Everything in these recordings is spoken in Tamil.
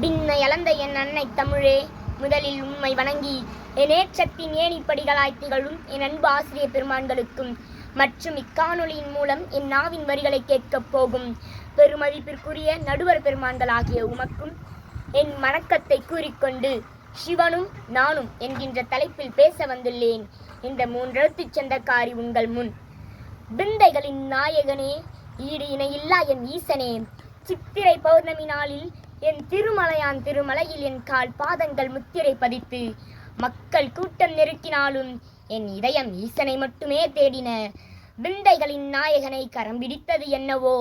பின்னை அளந்த என் அன்னை தமிழே முதலில் உண்மை வணங்கி என் ஏற்றத்தின் ஏணிப்படிகளாய் திகழும் என் அன்பு ஆசிரியர் பெருமான்களுக்கும் மற்றும் இக்காணொளியின் மூலம் என் நாவின் வரிகளை கேட்கப் போகும் பெருமதிப்பிற்குரிய நடுவர் பெருமான்கள் ஆகிய உமக்கும் என் வணக்கத்தை கூறிக்கொண்டு சிவனும் நானும் என்கின்ற தலைப்பில் பேச வந்துள்ளேன் இந்த மூன்றெழுத்துச் சொந்தக்காரி உங்கள் முன். விந்தைகளின் நாயகனே ஈடு இணையில்லா என் ஈசனே சித்திரை பௌர்ணமி நாளில் என் திருமலையான் திருமலையில் என் கால் பாதங்கள் முத்திரை பதித்து மக்கள் கூட்டம் நெருக்கினாலும் என் இதயம் ஈசனை மட்டுமே தேடின. விந்தைகளின் நாயகனை கரம் பிடித்தது என்னவோ?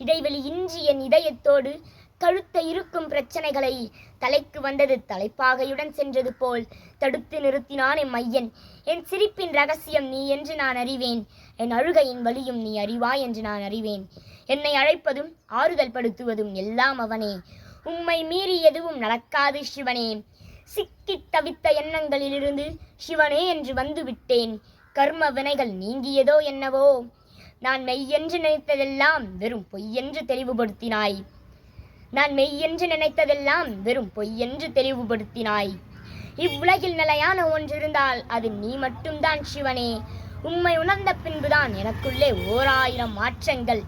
இடைவெளி இன்றி என் இதயத்தோடு கழுத்த இருக்கும் பிரச்சனைகளை தலைக்கு வந்தது தலைப்பாகையுடன் சென்றது போல் தடுத்து நிறுத்தினான் என் மையன் என் சிரிப்பின் ரகசியம் நீ என்று நான் அறிவேன். என் அழுகையின் வலியும் நீ அறிவாய் என்று நான் அறிவேன். என்னை அழைப்பதும் ஆறுதல் படுத்துவதும் எல்லாம் அவனே. உம்மை மீறி எதுவும் நடக்காது சிவனே. சிக்கித் தவித்த எண்ணங்களிலிருந்து சிவனே என்று வந்து விட்டேன் கர்ம வினைகள் நீங்கியதோ என்னவோ? நான் மெய்யென்று நினைத்ததெல்லாம் வெறும் பொய்யென்று தெளிவுபடுத்தினாய். நான் மெய்யென்று நினைத்ததெல்லாம் வெறும் பொய்யென்று தெளிவுபடுத்தினாய். இவ்வுலகில் நிலையான ஒன்றிருந்தால் அது நீ மட்டும்தான் சிவனே. உம்மை உணர்ந்த பின்புதான் எனக்குள்ளே ஓர் ஆயிரம் மாற்றங்கள்.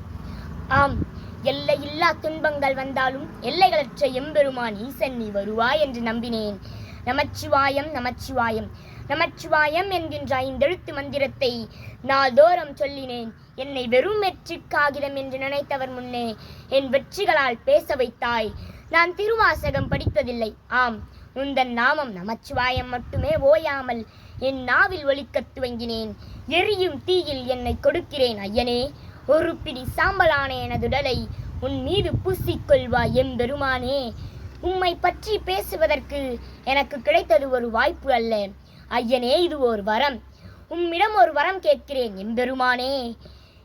ஆம் எல்லையில்லா துன்பங்கள் வந்தாலும் எல்லைகளற்ற எம்பெருமான் ஈசன் நீ வருவாய் என்று நம்பினேன். நமச்சிவாயம் நமச்சிவாயம். நமச்சிவாயம் என்கின்ற ஐந்தெழுத்து மந்திரத்தை நாள்தோறும் சொல்லினேன். என்னை வெறும் வெற்றி காகிதம் என்று நினைத்தவர் முன்னே என் வெற்றிகளால் பேச வைத்தாய். நான் திருவாசகம் படித்ததில்லை. ஆம் உந்தன் நாமம் நமச்சிவாயம் மட்டுமே ஓயாமல் என் நாவில் ஒலிக்கத் துவங்கினேன். எரியும் தீயில் என்னை கொடுக்கிறேன் ஐயனே. ஒரு பிடி சாம்பலான எனதுடலை உன் மீது பூசிக்கொள்வாய் எம்பெருமானே உம்மை பற்றி பேசுவதற்கு எனக்கு கிடைத்தது ஒரு வாய்ப்பு அல்ல. ஐயனே இது ஒரு வரம். உம்மிடம் ஒரு வரம் கேட்கிறேன் எம்பெருமானே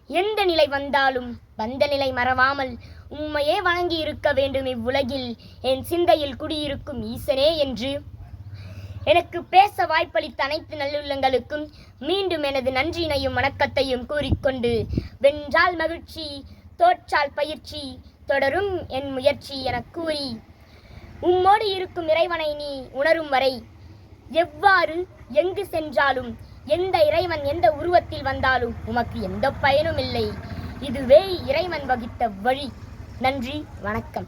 எந்த நிலை வந்தாலும் வந்த நிலை மறவாமல் உம்மையே வணங்கி இருக்க வேண்டும் இவ்வுலகில். என் சிந்தையில் குடியிருக்கும் ஈசனே என்று எனக்கு பேச வாய்ப்பளித்த அனைத்து நல்லுள்ளங்களுக்கும் மீண்டும் எனது நன்றியினையும் வணக்கத்தையும் கூறிக்கொண்டு வென்றால் மகிழ்ச்சி தோற்றால் பயிற்சி தொடரும் என் முயற்சி எனக் கூறி உம்மோடு இருக்கும் இறைவனை நீ உணரும் வரை எவ்வாறு எங்கு சென்றாலும் எந்த இறைவன் எந்த உருவத்தில் வந்தாலும் உமக்கு எந்த பயனும் இல்லை இதுவே இறைவன் வகித்த வழி. நன்றி வணக்கம்.